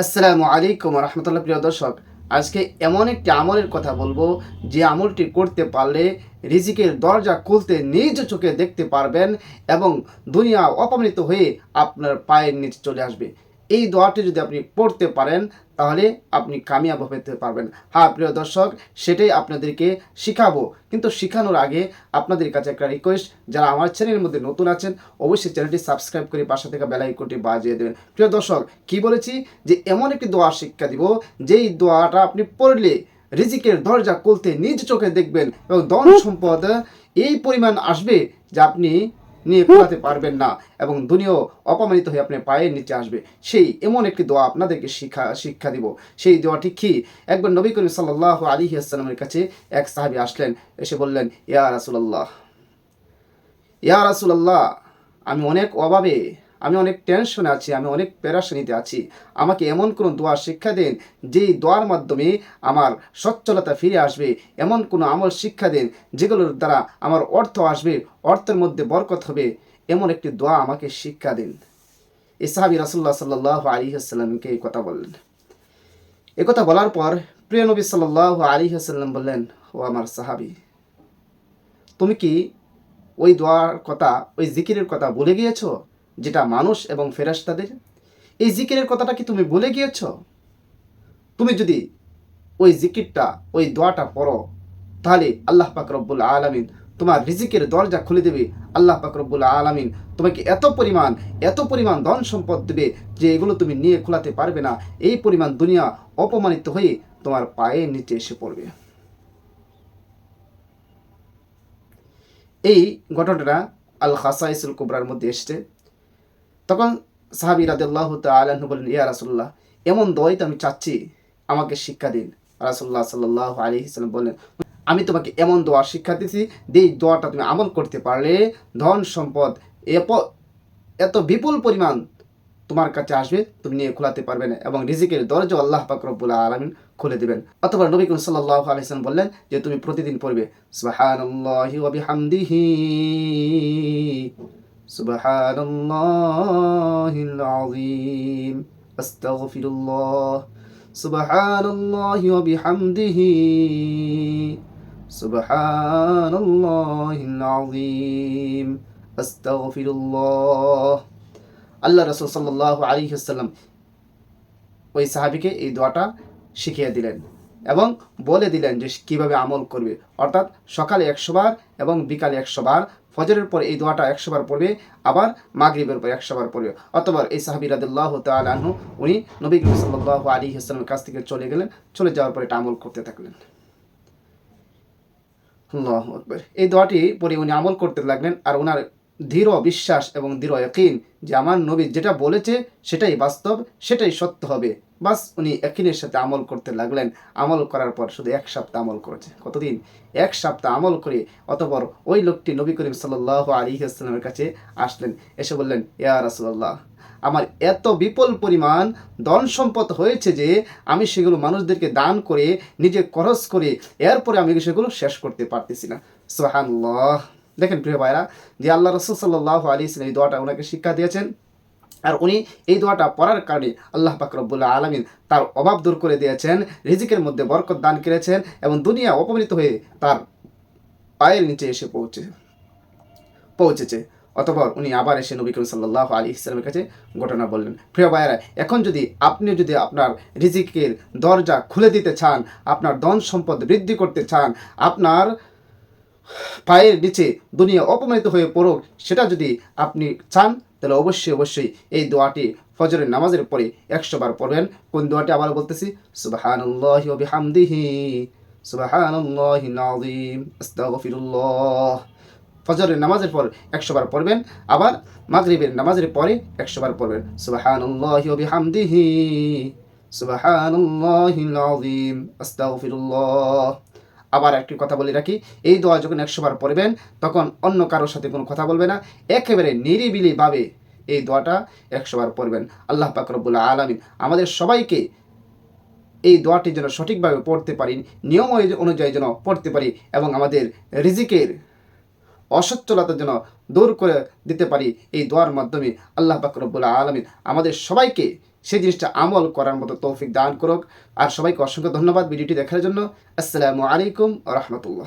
আসসালামু আলাইকুম রহমতুল্লাহ, প্রিয় দর্শক, আজকে এমন একটি আমলের কথা বলব, যে আমলটি করতে পারলে রিজিকের দরজা খুলতে নিজ চোখে দেখতে পারবেন এবং দুনিয়া অপমানিত হয়ে আপনার পায়ের নিচে চলে আসবে। এই দোয়াটি যদি আপনি পড়তে পারেন তাহলে আপনি কামিয়াব হতে পারবেন। হ্যাঁ প্রিয় দর্শক সেটাই আপনাদেরকে শিখাবো। কিন্তু শেখানোর আগে আপনাদের কাছে একটা রিকোয়েস্ট যারা আমার চ্যানেলের মধ্যে নতুন আছেন অবশ্যই চ্যানেলটি সাবস্ক্রাইব করে পাশে থেকে বেলাইকনটি বাজিয়ে দেবেন। প্রিয় দর্শক কি বলেছি? যে এমন একটি দোয়া শিক্ষা দিব যেই দোয়াটা আপনি পড়লে রিজিকের দরজা খুলতে নিজ চোখে দেখবেন এবং ধন সম্পদ এই পরিমাণ আসবে যে আপনি নিয়ে খোলাতে পারবেন না এবং দুনিয়াও অপমানিত হয়ে আপনার পায়ের নিচে আসবে। সেই এমন একটি দোয়া আপনাদেরকে শিক্ষা শিক্ষা দিব। সেই দোয়াটি কি? একবার নবী করিম সাল্লাহ আলী আসসালামের কাছে এক সাহাবি আসলেন, এসে বললেন, ইয়া রাসুলাল্লাহ ইয়া রাসুলাল্লাহ, আমি অনেক অভাবে আমি অনেক টেনশনে আছি, আমি অনেক পেরাশানিতে আছি। আমাকে এমন কোনো দোয়া শিক্ষা দেন, যেই দোয়ার মাধ্যমে আমার সচ্ছলতা ফিরে আসবে। এমন কোনো আমল শিক্ষা দেন, যেগুলোর দ্বারা আমার অর্থ আসবে, অর্থের মধ্যে বরকত হবে। এমন একটি দোয়া আমাকে শিক্ষা দিন। ইসাহাবি রাসুল্লাহ সাল্লাহ আলী আসসালামকে এই কথা বললেন এ কথা বলার পর প্রিয় নবী সাল্লাহ আলী আসাল্লাম বললেন, ও আমার সাহাবি, তুমি কি ওই দোয়ার কথা, ওই জিকিরের কথা ভুলে গিয়েছো? যেটা মানুষ এবং ফেরাস্তাদের এই জিকিরের কথাটা কি তুমি ভুলে গিয়েছ? তুমি যদি ওই জিকিরটা, ওই দোয়াটা পড়ো, তাহলে আল্লাহ পাক রব্বুল আলমিন তোমার রিজিকের দরজা খুলে দেবে। আল্লাহ পাক রব্বুল আলমিন তোমাকে এত পরিমাণ এত পরিমাণ ধন সম্পদ দেবে যে এগুলো তুমি নিয়ে খোলাতে পারবে না। এই পরিমাণ দুনিয়া অপমানিত হয়ে তোমার পায়ের নিচে এসে পড়বে। এই ঘটনাটা আল খাসাইসুল কুবরার মধ্যে এসছে। তখন সাহাবি রাদিল্লাহ আলহ বলেন, ইয়া রাসুল্লাহ এমন দোয়াই তো আমি চাচ্ছি, আমাকে শিক্ষা দিন। রাসুল্লাহ সাল্লাহ আলী ইসলাম বললেন, আমি তোমাকে এমন দোয়া শিক্ষা দিচ্ছি যেই দোয়াটা তুমি আমল করতে পারলে ধন সম্পদ এত বিপুল পরিমাণ তোমার কাছে আসবে, তুমি নিয়ে খোলাতে পারবে না এবং রিজিকের দরজা আল্লাহ পাক রব্বুল আলমিন খুলে দেবেন। অথবা নবী কুল সাল্লাহ আলাইসালাম বললেন যে, তুমি প্রতিদিন পড়বে বিহামদিহি। سبحان الله العظيم أستغفر الله سبحان الله وبحمده سبحان الله العظيم أستغفر الله আল্লাহ রসুল সাল্লাহ আলী সাল্লাম ওই সাহাবিকে এই দোয়াটা শিখিয়ে দিলেন এবং বলে দিলেন যে কিভাবে আমল করবে অর্থাৎ সকালে একশো বার এবং বিকালে একশো বার ফজরের পরে এই দোয়াটা একশোবার পড়বে আবার মাগরিবের পরে একশো বার পড়বে। অথবা এই সাহাবি রাদুল্লাহ তালু উনি নবী করিম সাল্লাহ আলী হাসলামের কাছ থেকে চলে গেলেন, চলে যাওয়ার পরে এটা আমল করতে থাকলেন। আল্লাহ আকবর। এই দোয়াটি পরে উনি আমল করতে লাগলেন আর ওনার দৃঢ় বিশ্বাস এবং দৃঢ় একইন যে আমার নবী যেটা বলেছে সেটাই বাস্তব, সেটাই সত্য হবে। বাস উনি একিনের সাথে আমল করতে লাগলেন। আমল করার পর শুধু এক সপ্তাহ আমল করেছে। কতদিন? এক সপ্তাহ আমল করে অতপর ওই লোকটি নবী করিম সাল্লাহ আলী আসলামের কাছে আসলেন। এসে বললেন, ইয়া রাসুল্লাহ আমার এত বিপুল পরিমাণ ধন সম্পদ হয়েছে যে আমি সেগুলো মানুষদেরকে দান করে, নিজে খরচ করে, এরপরে আমি সেগুলো শেষ করতে পারতেছি না। সোহানুল্লাহ দেখেন প্রিয় ভাইরা, যে আল্লাহ রসুল সাল্লাহ আলী ইসলাম এই দোয়াটা ওনাকে শিক্ষা দিয়েছেন আর উনি এই দোয়াটা পড়ার কারণে আল্লাহ পাকরবুল্লাহ আলমিন তার অভাব দূর করে দিয়েছেন, রিজিকের মধ্যে বরকত দান করেছেন এবং দুনিয়া অপমানিত হয়ে তার পায়ের নিচে এসে পৌঁছে, পৌঁছেছে। অতপর উনি আবার এসে নবী করিম সাল্লাহ আলী ইসলামের কাছে ঘটনা বললেন, প্রিয় ভাইয়েরা, এখন যদি আপনি যদি আপনার রিজিকের দরজা খুলে দিতে চান, আপনার ধন সম্পদ বৃদ্ধি করতে চান, আপনার পায়ের নিচে দুনিয়া অপমানিত হয়ে পড়ুক, সেটা যদি আপনি চান, তাহলে অবশ্যই অবশ্যই এই দোয়াটি ফজরের নামাজের পরে একশো বার পড়বেন। কোন দোয়াটি আবার বলতেছি? সুবাহানুল্লাহি আস্তাগফিরুল্লাহ। ফজরের নামাজের পর একশো বার পড়বেন, আবার মাগরিবের নামাজের পরে একশো বার পড়বেন। সুবাহানুল্লাহি ওয়া বিহামদিহি, সুবাহানুল্লাহি আবার একটি কথা বলে রাখি, এই দোয়া যখন একশো বার পড়বেন, তখন অন্য কারোর সাথে কোনো কথা বলবে না। একেবারে নিরিবিলিভাবে এই দোয়াটা একশো বার পড়বেন। আল্লাহ পাকরবুল্লাহ আলমিন আমাদের সবাইকে এই দোয়াটি যেন সঠিকভাবে পড়তে পারি, নিয়ম অনুযায়ী যেন পড়তে পারি এবং আমাদের রিজিকের অসচ্ছলতার জন্য দূর করে দিতে পারি এই দোয়ার মাধ্যমে আল্লাহ পাকরবুল্লাহ আলমিন আমাদের সবাইকে সেই জিনিসটা আমল করার মতো তৌফিক দান করুক। আর সবাইকে অসংখ্য ধন্যবাদ ভিডিওটি দেখার জন্য। আসসালামু আলাইকুম রহমতুল্লাহ।